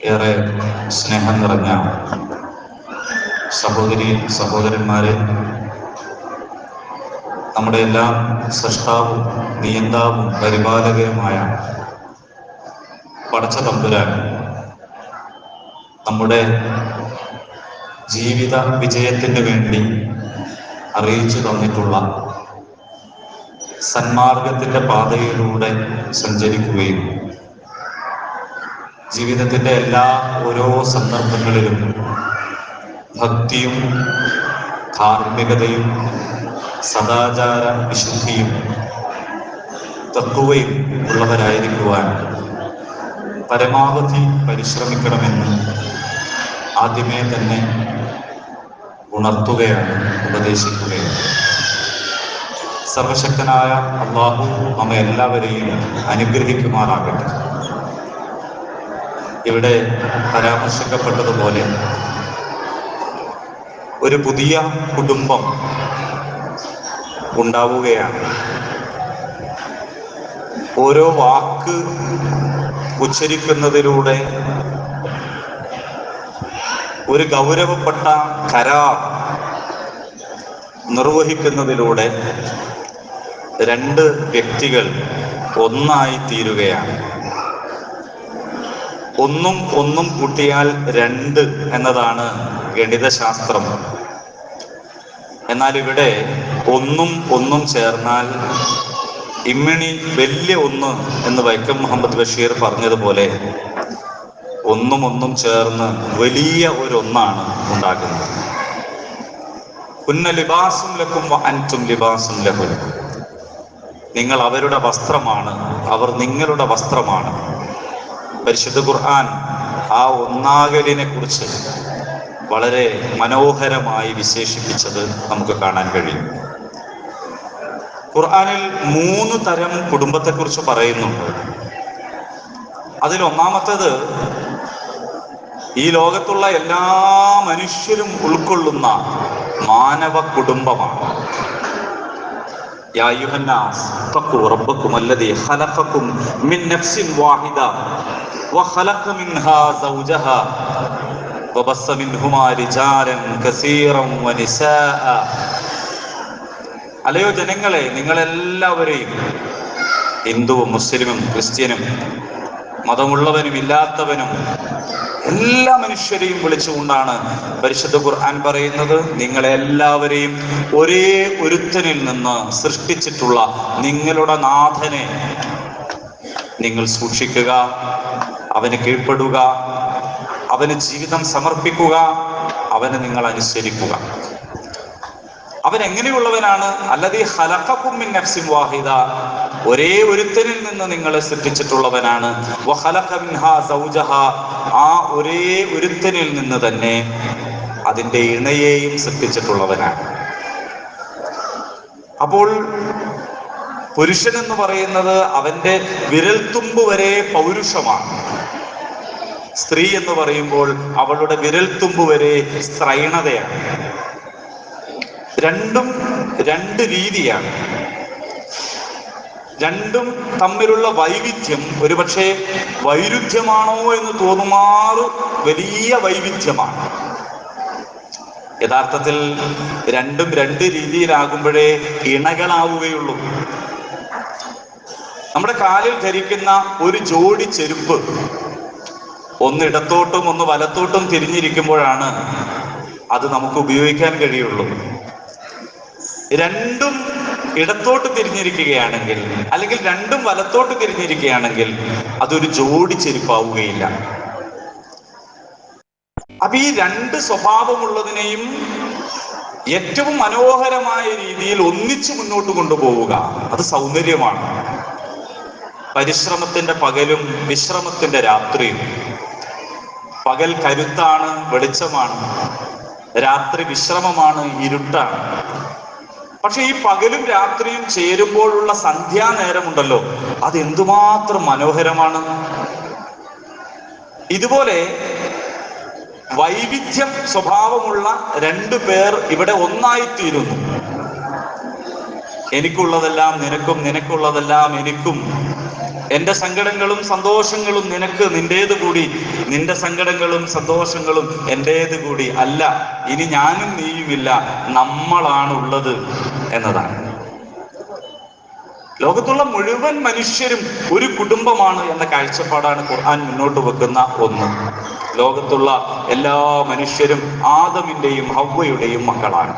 ഏറെ സ്നേഹം നിറഞ്ഞ സഹോദരി സഹോദരന്മാരെ നമ്മുടെ എല്ലാം സൃഷ്ടാവും നിയന്താവും പരിപാലകരുമായ പടച്ച തമ്പുരാൻ നമ്മുടെ ജീവിത വിജയത്തിന് വേണ്ടി അറിയിച്ചു തന്നിട്ടുള്ള സന്മാർഗത്തിന്റെ പാതയിലൂടെ സഞ്ചരിക്കുകയും ജീവിതത്തിന്റെ എല്ലാ ഓരോ സന്ദർഭങ്ങളിലും ഭക്തിയും ധാർമ്മികതയും സദാചാര വിശുദ്ധിയും തത്വയും ഉള്ളവരായിരിക്കുവാൻ പരമാവധി പരിശ്രമിക്കണമെന്ന് ആദ്യമേ തന്നെ ഉണർത്തുകയാണ് ഉപദേശിക്കുകയാണ്. സർവശക്തനായ അള്ളാഹു നമ്മെ എല്ലാവരെയും അനുഗ്രഹിക്കുമാറാകട്ടെ. ഇവിടെ പരാമർശിക്കപ്പെട്ടതുപോലെ ഒരു പുതിയ കുടുംബം ഉണ്ടാവുകയാണ്. ഓരോ വാക്ക് ഉച്ചരിക്കുന്നതിലൂടെ ഒരു ഗൗരവപ്പെട്ട കരാർ നിർവഹിക്കുന്നതിലൂടെ രണ്ട് വ്യക്തികൾ ഒന്നായി തീരുകയാണ് ഒന്നും ഒന്നും കൂട്ടിയാൽ രണ്ട് എന്നതാണ് ഗണിതശാസ്ത്രം. എന്നാൽ ഇവിടെ ഒന്നും ഒന്നും ചേർന്നാൽ ഇമ്മിണി വലിയ ഒന്ന് എന്ന് വൈക്കം മുഹമ്മദ് ബഷീർ പറഞ്ഞതുപോലെ ഒന്നും ഒന്നും ചേർന്ന് വലിയ ഒരു ഒന്നാണ് ഉണ്ടാകുന്നത്. ഉന്ന ലിബാസും ലക്കും അന്റും ലിബാസും ലഹും. നിങ്ങൾ അവരുടെ വസ്ത്രമാണ് അവർ നിങ്ങളുടെ വസ്ത്രമാണ്. പരിശുദ്ധ ഖുർആൻ ആ ഒന്നാകലിനെ കുറിച്ച് വളരെ മനോഹരമായി വിശേഷിപ്പിച്ചത് നമുക്ക് കാണാൻ കഴിയും. ഖുർആനിൽ മൂന്ന് തരം കുടുംബത്തെക്കുറിച്ച് പറയുന്നുണ്ട്. അതിൽ ഒന്നാമത്തേത് ഈ ലോകത്തുള്ള എല്ലാ മനുഷ്യരും ഉൾക്കൊള്ളുന്ന മാനവ കുടുംബമാണ്. يا أيها الناس اتقوا ربكم الذي خلقكم من نفس واحدة وخلق منها زوجها وبص منهما رجالا كثيرا ونساء അല്ലയോ ജനങ്ങളെ നിങ്ങളെല്ലാവരെയും ഹിന്ദുവും മുസ്ലിമും ക്രിസ്ത്യനും മതമുള്ളവനും ഇല്ലാത്തവനും എല്ലാ മനുഷ്യരെയും വിളിച്ചുകൊണ്ടാണ് പരിശുദ്ധ ഖുർആൻ പറയുന്നത്. നിങ്ങളെല്ലാവരെയും ഒരേ ഒരുത്തനിൽ നിന്ന് സൃഷ്ടിച്ചിട്ടുള്ള നിങ്ങളുടെ നാഥനെ നിങ്ങൾ സൂക്ഷിക്കുക അവന് കീഴ്പ്പെടുക അവന് ജീവിതം സമർപ്പിക്കുക അവന് നിങ്ങൾ അനുസരിക്കുക. അവൻ എങ്ങനെയുള്ളവനാണ്? അല്ലതീ ഹലക്കും മിൻ നഫ്സിൻ വാഹിദ. ഒരേ ഒരുത്തനിൽ നിന്ന് നിങ്ങളെ സൃഷ്ടിച്ചിട്ടുള്ളവനാണ്. ആ ഒരേ ഒരുത്തനിൽ നിന്ന് തന്നെ അതിന്റെ ഇണയെയും സൃഷ്ടിച്ചിട്ടുള്ളവനാണ്. അപ്പോൾ പുരുഷൻ എന്ന് പറയുന്നത് അവന്റെ വിരൽത്തുമ്പ് വരെ പൗരുഷമാണ്. സ്ത്രീ എന്ന് പറയുമ്പോൾ അവളുടെ വിരൽത്തുമ്പ് വരെ സ്ത്രൈണതയാണ്. രണ്ടും രണ്ട് രീതിയാണ്. രണ്ടും തമ്മിലുള്ള വൈവിധ്യം ഒരുപക്ഷെ വൈരുദ്ധ്യമാണോ എന്ന് തോന്നുമാറ് വലിയ വൈവിധ്യമാണ്. യഥാർത്ഥത്തിൽ രണ്ടും രണ്ട് രീതിയിലാകുമ്പോഴേ ഇണകളാവുകയുള്ളൂ. നമ്മുടെ കാലിൽ ധരിക്കുന്ന ഒരു ജോഡി ചെരുപ്പ് ഒന്നിടത്തോട്ടും ഒന്ന് വലത്തോട്ടും തിരിഞ്ഞിരിക്കുമ്പോഴാണ് അത് നമുക്ക് ഉപയോഗിക്കാൻ കഴിയുള്ളൂ. രണ്ടും ഇടത്തോട്ട് തിരിഞ്ഞിരിക്കുകയാണെങ്കിൽ അല്ലെങ്കിൽ രണ്ടും വലത്തോട്ട് തിരിഞ്ഞിരിക്കുകയാണെങ്കിൽ അതൊരു ജോഡി ചെരുപ്പാവുകയില്ല. അപ്പൊ ഈ രണ്ട് സ്വഭാവമുള്ളതിനെയും ഏറ്റവും മനോഹരമായ രീതിയിൽ ഒന്നിച്ചു മുന്നോട്ട് കൊണ്ടുപോവുക അത് സൗന്ദര്യമാണ്. പരിശ്രമത്തിന്റെ പകലും വിശ്രമത്തിന്റെ രാത്രിയും. പകൽ കരുത്താണ് വെളിച്ചമാണ്. രാത്രി വിശ്രമമാണ് ഇരുട്ടാണ്. പക്ഷെ ഈ പകലും രാത്രിയും ചേരുമ്പോഴുള്ള സന്ധ്യാനേരമുണ്ടല്ലോ. അത് എന്തുമാത്രം മനോഹരമാണ്. ഇതുപോലെ വൈവിധ്യം സ്വഭാവമുള്ള രണ്ടു പേർ ഇവിടെ ഒന്നായിത്തീരുന്നു. എനിക്കുള്ളതെല്ലാം നിനക്കും നിനക്കുള്ളതെല്ലാം എനിക്കും എന്റെ സങ്കടങ്ങളും സന്തോഷങ്ങളും നിനക്ക് നിന്റേത് കൂടി. നിന്റെ സങ്കടങ്ങളും സന്തോഷങ്ങളും എന്റേത് കൂടി. അല്ല ഇനി ഞാനും നീയുമില്ല. നമ്മളാണ് ഉള്ളത് എന്നതാണ്. ലോകത്തുള്ള മുഴുവൻ മനുഷ്യരും ഒരു കുടുംബമാണ് എന്ന കാഴ്ചപ്പാടാണ് ഖുർആൻ മുന്നോട്ട് വെക്കുന്ന ഒന്ന്. ലോകത്തുള്ള എല്ലാ മനുഷ്യരും ആദമിന്റെയും ഹവ്വയുടെയും മക്കളാണ്.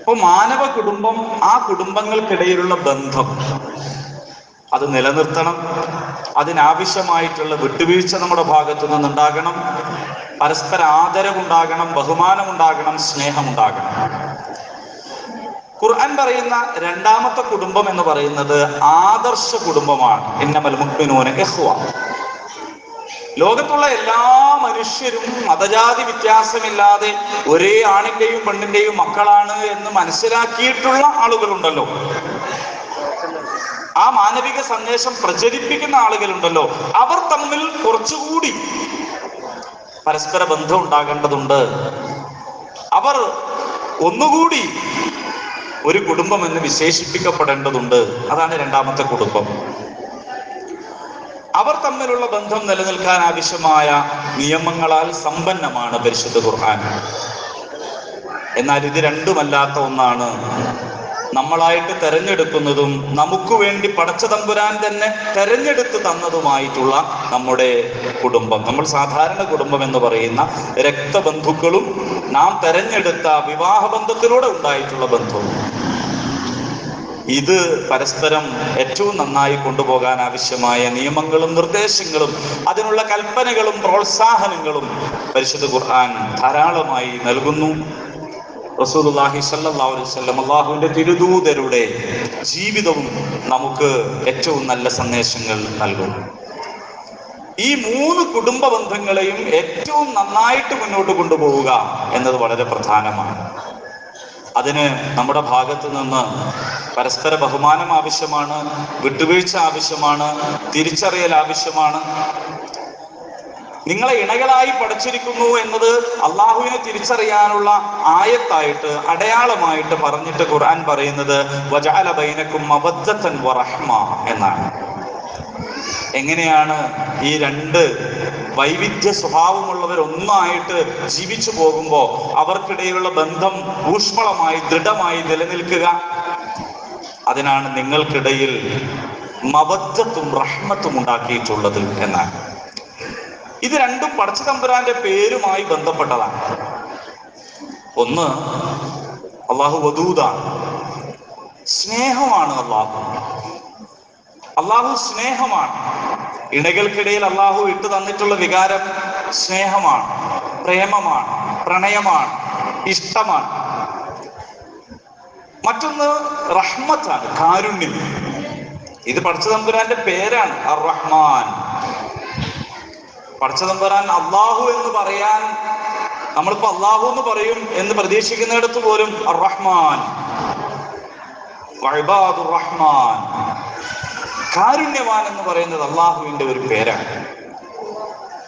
അപ്പൊ മാനവ കുടുംബം ആ കുടുംബങ്ങൾക്കിടയിലുള്ള ബന്ധം. അത് നിലനിർത്തണം. അതിനാവശ്യമായിട്ടുള്ള വിട്ടുവീഴ്ച നമ്മുടെ ഭാഗത്തു നിന്നുണ്ടാകണം. പരസ്പര ആദരവുണ്ടാകണം ബഹുമാനമുണ്ടാകണം സ്നേഹമുണ്ടാകണം. ഖുർആൻ പറയുന്ന രണ്ടാമത്തെ കുടുംബം എന്ന് പറയുന്നത് ആദർശ കുടുംബമാണ്. എന്നമൽ മുക്മിനൂന ലോകത്തുള്ള എല്ലാ മനുഷ്യരും മതജാതി വ്യത്യാസമില്ലാതെ ഒരേ ആണിന്റെയും പെണ്ണിന്റെയും മക്കളാണ് എന്ന് മനസ്സിലാക്കിയിട്ടുള്ള ആളുകളുണ്ടല്ലോ. ആ മാനവിക സന്ദേശം പ്രചരിപ്പിക്കുന്ന ആളുകളുണ്ടല്ലോ അവർ തമ്മിൽ കുറച്ചുകൂടി പരസ്പര ബന്ധം ഉണ്ടാകേണ്ടതുണ്ട്. അവർ ഒന്നുകൂടി ഒരു കുടുംബം എന്ന് വിശേഷിപ്പിക്കപ്പെടേണ്ടതുണ്ട്. അതാണ് രണ്ടാമത്തെ കുടുംബം. അവർ തമ്മിലുള്ള ബന്ധം നിലനിൽക്കാൻ ആവശ്യമായ നിയമങ്ങളാൽ സമ്പന്നമാണ് പരിശുദ്ധ ഖുർആൻ. എന്നാൽ ഇത് രണ്ടുമല്ലാത്ത ഒന്നാണ്. നമ്മളായിട്ട് തെരഞ്ഞെടുക്കുന്നതും നമുക്ക് വേണ്ടി പടച്ച തമ്പുരാൻ തന്നെ തെരഞ്ഞെടുത്ത് തന്നതുമായിട്ടുള്ള നമ്മുടെ കുടുംബം. നമ്മൾ സാധാരണ കുടുംബം എന്ന് പറയുന്ന രക്തബന്ധുക്കളും നാം തെരഞ്ഞെടുത്ത വിവാഹബന്ധത്തിലൂടെ ഉണ്ടായിട്ടുള്ള ബന്ധവും. ഇത് പരസ്പരം ഏറ്റവും നന്നായി കൊണ്ടുപോകാൻ ആവശ്യമായ നിയമങ്ങളും നിർദ്ദേശങ്ങളും അതിനുള്ള കൽപ്പനകളും പ്രോത്സാഹനങ്ങളും പരിശുദ്ധ ഖുർആൻ ധാരാളമായി നൽകുന്നു. അള്ളാഹുവിന്റെ തിരുദൂതരുടെ ജീവിതവും നമുക്ക് ഏറ്റവും നല്ല സന്ദേശങ്ങൾ നൽകുന്നു. ഈ മൂന്ന് കുടുംബ ബന്ധങ്ങളെയും ഏറ്റവും നന്നായിട്ട് മുന്നോട്ട് കൊണ്ടുപോവുക എന്നത് വളരെ പ്രധാനമാണ്. അതിന് നമ്മുടെ ഭാഗത്ത് നിന്ന് പരസ്പര ബഹുമാനം ആവശ്യമാണ് വിട്ടുവീഴ്ച ആവശ്യമാണ് തിരിച്ചറിയൽ ആവശ്യമാണ്. നിങ്ങളെ ഇണകളായി പഠിച്ചിരിക്കുന്നു എന്നത് അള്ളാഹുവിനെ തിരിച്ചറിയാനുള്ള ആയത്തായിട്ട് അടയാളമായിട്ട് പറഞ്ഞിട്ട് ഖുർആൻ പറയുന്നത് ബൈനക്കും വറഹ്മ എന്നാണ്. എങ്ങനെയാണ് ഈ രണ്ട് വൈവിധ്യ സ്വഭാവമുള്ളവർ ഒന്നായിട്ട് ജീവിച്ചു പോകുമ്പോൾ അവർക്കിടയിലുള്ള ബന്ധം ഊഷ്മളമായി ദൃഢമായി നിലനിൽക്കുക? അതിനാണ് നിങ്ങൾക്കിടയിൽ മബദ്ധത്തും റഹ്മത്തും ഉണ്ടാക്കിയിട്ടുള്ളത് എന്നാണ്. ഇത് രണ്ടും പടച്ചു തമ്പുരാന്റെ പേരുമായി ബന്ധപ്പെട്ടതാണ്. ഒന്ന് അള്ളാഹു വദൂദാണ് സ്നേഹമാണ് അള്ളാഹു. അള്ളാഹു സ്നേഹമാണ്. ഇണകൾക്കിടയിൽ അള്ളാഹു ഇട്ടു തന്നിട്ടുള്ള വികാരം സ്നേഹമാണ് പ്രേമമാണ് പ്രണയമാണ് ഇഷ്ടമാണ്. മറ്റൊന്ന് റഹ്മത്താണ് കാരുണ്യം. ഇത് പടച്ചതമ്പുരാന്റെ പേരാണ് അർ റഹ്മാൻ പടച്ചതമ്പുരാൻ അള്ളാഹു എന്ന് പറയാൻ നമ്മളിപ്പോ അള്ളാഹു എന്ന് പറയും എന്ന് പ്രതീക്ഷിക്കുന്നിടത്ത് പോലും റഹ്മാൻ റഹ്മാൻ കാരുണ്യവാൻ എന്ന് പറയുന്നത് അള്ളാഹുവിന്റെ ഒരു പേരാണ്.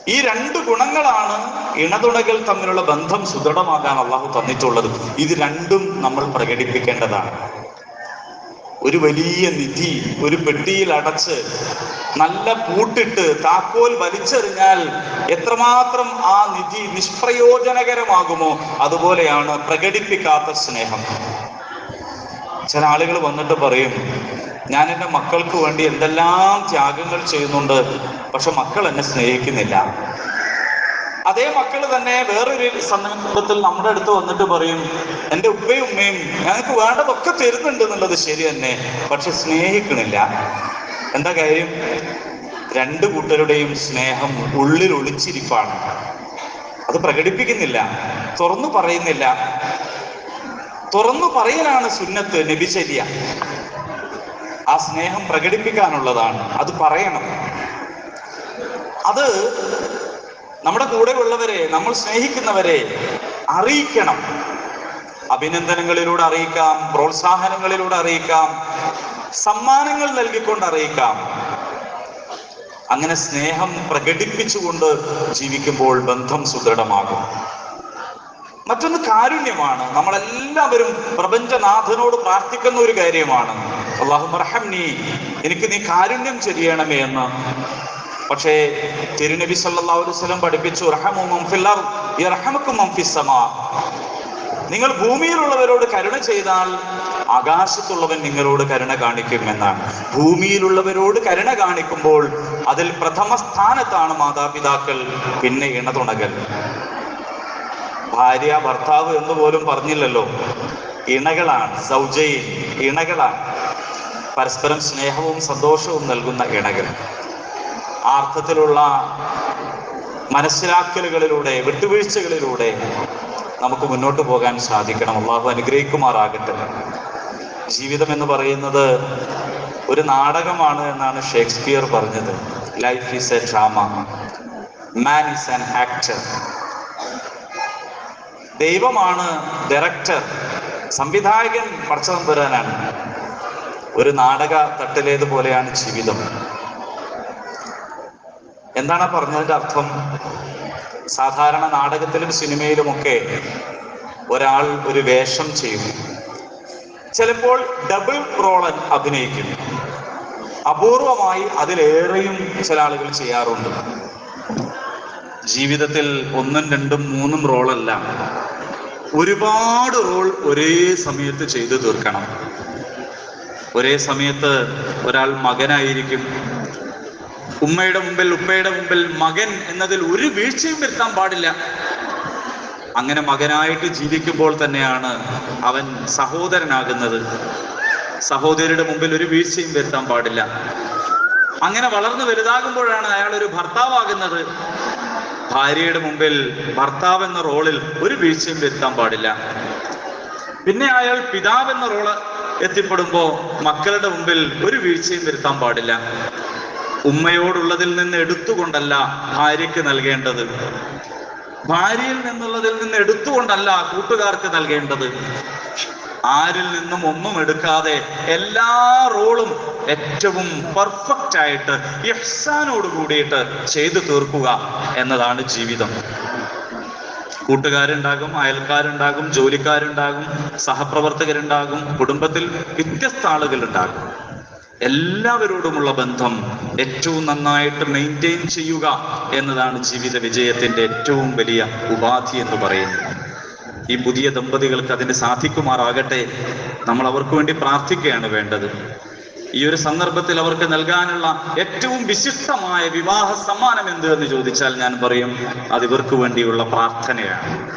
ഈ രണ്ട് ഗുണങ്ങളാണ് ഇണതുണകൾ തമ്മിലുള്ള ബന്ധം സുദൃഢമാക്കാൻ അള്ളാഹു തന്നിട്ടുള്ളത്. ഇത് രണ്ടും നമ്മൾ പ്രകടിപ്പിക്കേണ്ടതാണ്. ഒരു വലിയ നിധി ഒരു പെട്ടിയിൽ അടച്ച് നല്ല പൂട്ടിട്ട് താക്കോൽ വലിച്ചെറിഞ്ഞാൽ എത്രമാത്രം ആ നിധി നിഷ്പ്രയോജനകരമാകുമോ? അതുപോലെയാണ് പ്രകടിപ്പിക്കാത്ത സ്നേഹം. ചില ആളുകൾ വന്നിട്ട് പറയും ഞാൻ എന്റെ മക്കൾക്ക് വേണ്ടി എന്തെല്ലാം ത്യാഗങ്ങൾ ചെയ്യുന്നുണ്ട് പക്ഷെ മക്കൾ എന്നെ സ്നേഹിക്കുന്നില്ല. അതേ മക്കൾ തന്നെ വേറൊരു സന്ദർഭത്തിൽ നമ്മുടെ അടുത്ത് വന്നിട്ട് പറയും എന്റെ ഉപ്പയും ഉമ്മയും ഞങ്ങൾക്ക് വേണ്ടതൊക്കെ തരുന്നുണ്ട് എന്നുള്ളത് ശരി തന്നെ പക്ഷെ സ്നേഹിക്കണില്ല. എന്താ കാര്യം? രണ്ട് കൂട്ടരുടെയും സ്നേഹം ഉള്ളിൽ ഒളിച്ചിരിപ്പാണ്. അത് പ്രകടിപ്പിക്കുന്നില്ല തുറന്നു പറയുന്നില്ല. തുറന്നു പറയലാണ് സുന്നത്ത് നബിചര്യ. ആ സ്നേഹം പ്രകടിപ്പിക്കാനുള്ളതാണ് അത് പറയണം. അത് നമ്മുടെ കൂടെ ഉള്ളവരെ നമ്മൾ സ്നേഹിക്കുന്നവരെ അറിയിക്കണം. അഭിനന്ദനങ്ങളിലൂടെ അറിയിക്കാം പ്രോത്സാഹനങ്ങളിലൂടെ അറിയിക്കാം സമ്മാനങ്ങൾ നൽകിക്കൊണ്ട് അറിയിക്കാം. അങ്ങനെ സ്നേഹം പ്രകടിപ്പിച്ചുകൊണ്ട് ജീവിക്കുമ്പോൾ ബന്ധം സുദൃഢമാകും. മറ്റൊന്ന് കാരുണ്യമാണ്. നമ്മളെല്ലാവരും പ്രപഞ്ചനാഥനോട് പ്രാർത്ഥിക്കുന്ന ഒരു കാര്യമാണ്. അള്ളാഹുമർഹംനി എനിക്ക് നീ കാരുണ്യം ചെയ്യണമേ എന്ന്. പക്ഷേ തിരുനബി സല്ലല്ലാഹു അലൈഹി വസല്ലം പഠിപ്പിച്ചു നിങ്ങൾ ഭൂമിയിലുള്ളവരോട് കരുണ ചെയ്താൽ ആകാശത്തുള്ളവൻ നിങ്ങളോട് കരുണ കാണിക്കും എന്നാണ്. ഭൂമിയിലുള്ളവരോട് കരുണ കാണിക്കുമ്പോൾ അതിൽ പ്രഥമ സ്ഥാനത്താണ് മാതാപിതാക്കൾ പിന്നെ ഇണതുണകൾ ഭാര്യ ഭർത്താവ് എന്ന് പോലും പറഞ്ഞില്ലല്ലോ. ഇണകളാണ് സൗജയിൽ ഇണകളാണ്. പരസ്പരം സ്നേഹവും സന്തോഷവും നൽകുന്ന ഇണകൾ ആ അർത്ഥത്തിലുള്ള മനസ്സിലാക്കലുകളിലൂടെ വിട്ടുവീഴ്ചകളിലൂടെ നമുക്ക് മുന്നോട്ട് പോകാൻ സാധിക്കണം. അള്ളാഹു അനുഗ്രഹിക്കുമാറാകട്ടെ. ജീവിതം എന്ന് പറയുന്നത് ഒരു നാടകമാണ് എന്നാണ് ഷേക്സ്പിയർ പറഞ്ഞത്. Life is a drama man is an actor ദൈവമാണ് ഡയറക്ടർ സംവിധായകൻ പടച്ചതമ്പുരാനാണ് ഒരു നാടക തട്ടിലേതുപോലെയാണ് ജീവിതം. എന്താണ് പറഞ്ഞതിന്റെ അർത്ഥം? സാധാരണ നാടകത്തിലും സിനിമയിലുമൊക്കെ ഒരാൾ ഒരു വേഷം ചെയ്യും ചിലപ്പോൾ ഡബിൾ റോൾ അഭിനയിക്കും അപൂർവമായി അതിലേറെയും ചില ആളുകൾ ചെയ്യാറുണ്ട്. ജീവിതത്തിൽ ഒന്നും രണ്ടും മൂന്നും റോളല്ല ഒരുപാട് റോൾ ഒരേ സമയത്ത് ചെയ്തു തീർക്കണം. ഒരേ സമയത്ത് ഒരാൾ മകനായിരിക്കും. ഉമ്മയുടെ മുമ്പിൽ ഉപ്പയുടെ മുമ്പിൽ മകൻ എന്നതിൽ ഒരു വീഴ്ചയും വരുത്താൻ പാടില്ല. അങ്ങനെ മകനായിട്ട് ജീവിക്കുമ്പോൾ തന്നെയാണ് അവൻ സഹോദരനാകുന്നത്. സഹോദരിയുടെ മുമ്പിൽ ഒരു വീഴ്ചയും വരുത്താൻ പാടില്ല. അങ്ങനെ വളർന്നു വലുതാകുമ്പോഴാണ് അയാൾ ഒരു ഭർത്താവാകുന്നത്. ഭാര്യയുടെ മുമ്പിൽ ഭർത്താവ് എന്ന റോളിൽ ഒരു വീഴ്ചയും വരുത്താൻ പാടില്ല. പിന്നെ അയാൾ പിതാവ് എന്ന റോൾ എത്തിപ്പെടുമ്പോ മക്കളുടെ മുമ്പിൽ ഒരു വീഴ്ചയും വരുത്താൻ പാടില്ല. ഉമ്മയോടുള്ളതിൽ നിന്ന് എടുത്തുകൊണ്ടല്ല ഭാര്യയ്ക്ക് നൽകേണ്ടത്. ഭാര്യയിൽ നിന്നുള്ളതിൽ നിന്ന് എടുത്തുകൊണ്ടല്ല കൂട്ടുകാർക്ക് നൽകേണ്ടത്. ആരിൽ നിന്നും ഒന്നും എടുക്കാതെ എല്ലാ റോളും ഏറ്റവും പെർഫെക്റ്റ് ആയിട്ട് ഇഹ്സാനോട് കൂടിയിട്ട് ചെയ്തു തീർക്കുക എന്നതാണ് ജീവിതം. കൂട്ടുകാരുണ്ടാകും അയൽക്കാരുണ്ടാകും ജോലിക്കാരുണ്ടാകും സഹപ്രവർത്തകരുണ്ടാകും കുടുംബത്തിൽ വ്യത്യസ്ത ആളുകളുണ്ടാകും. എല്ലാവരോടുമുള്ള ബന്ധം ഏറ്റവും നന്നായിട്ട് മെയിന്റെയിൻ ചെയ്യുക എന്നതാണ് ജീവിത വിജയത്തിന്റെ ഏറ്റവും വലിയ ഉപാധി എന്ന് പറയുന്നത്. ഈ പുതിയ ദമ്പതികൾക്ക് അതിന് സാധിക്കുമാറാകട്ടെ. നമ്മൾ അവർക്ക് വേണ്ടി പ്രാർത്ഥിക്കുകയാണ് വേണ്ടത്. ഈ ഒരു സന്ദർഭത്തിൽ അവർക്ക് നൽകാനുള്ള ഏറ്റവും വിശിഷ്ടമായ വിവാഹ സമ്മാനം എന്ത് എന്ന് ചോദിച്ചാൽ ഞാൻ പറയും അത് ഇവർക്ക് വേണ്ടിയുള്ള പ്രാർത്ഥനയാണ്.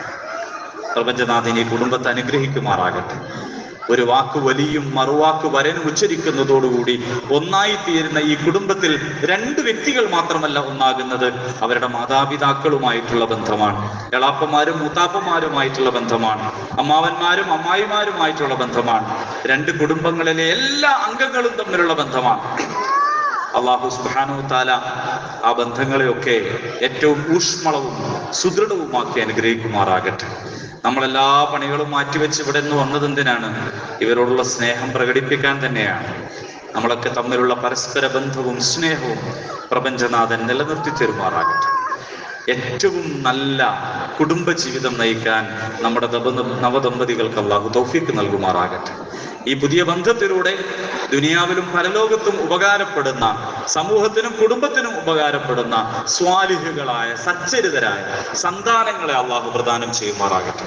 പ്രപഞ്ചനാഥിനി കുടുംബത്തെ അനുഗ്രഹിക്കുമാറാകട്ടെ. ഒരു വാക്ക് വലിയും മറുവാക്ക് വരനും ഉച്ചരിക്കുന്നതോടുകൂടി ഒന്നായി തീരുന്ന ഈ കുടുംബത്തിൽ രണ്ട് വ്യക്തികൾ മാത്രമല്ല ഒന്നാകുന്നത്. അവരുടെ മാതാപിതാക്കളുമായിട്ടുള്ള ബന്ധമാണ്. എളാപ്പന്മാരും മൂത്താപ്പന്മാരുമായിട്ടുള്ള ബന്ധമാണ്. അമ്മാവന്മാരും അമ്മായിമാരുമായിട്ടുള്ള ബന്ധമാണ്. രണ്ട് കുടുംബങ്ങളിലെ എല്ലാ അംഗങ്ങളും തമ്മിലുള്ള ബന്ധമാണ്. അള്ളാഹു സുബാനു താല ആ ബന്ധങ്ങളെയൊക്കെ ഏറ്റവും ഊഷ്മളവും സുദൃഢവുമാക്കി അനുഗ്രഹിക്കുമാറാകട്ടെ. നമ്മളെല്ലാ പണികളും മാറ്റിവെച്ച് ഇവിടെ നിന്ന് വന്നത് എന്തിനാണ്? ഇവരോടുള്ള സ്നേഹം പ്രകടിപ്പിക്കാൻ തന്നെയാണ്. നമ്മളൊക്കെ തമ്മിലുള്ള പരസ്പര ബന്ധവും സ്നേഹവും പ്രപഞ്ചനാഥൻ നിലനിർത്തി തരുമാറാകട്ടെ. ഏറ്റവും നല്ല കുടുംബ ജീവിതം നയിക്കാൻ നമ്മുടെ ദമ്പ നവദമ്പതികൾക്ക് അള്ളാഹു തൗഫീക്ക് നൽകുമാറാകട്ടെ. ഈ പുതിയ ബന്ധത്തിലൂടെ ദുനിയാവിലും പരലോകത്തും ഉപകാരപ്പെടുന്ന സമൂഹത്തിനും കുടുംബത്തിനും ഉപകാരപ്പെടുന്ന സ്വാലിഹുകളായ സച്ചരിതരായ സന്താനങ്ങളെ അള്ളാഹു പ്രദാനം ചെയ്യുമാറാകട്ടെ.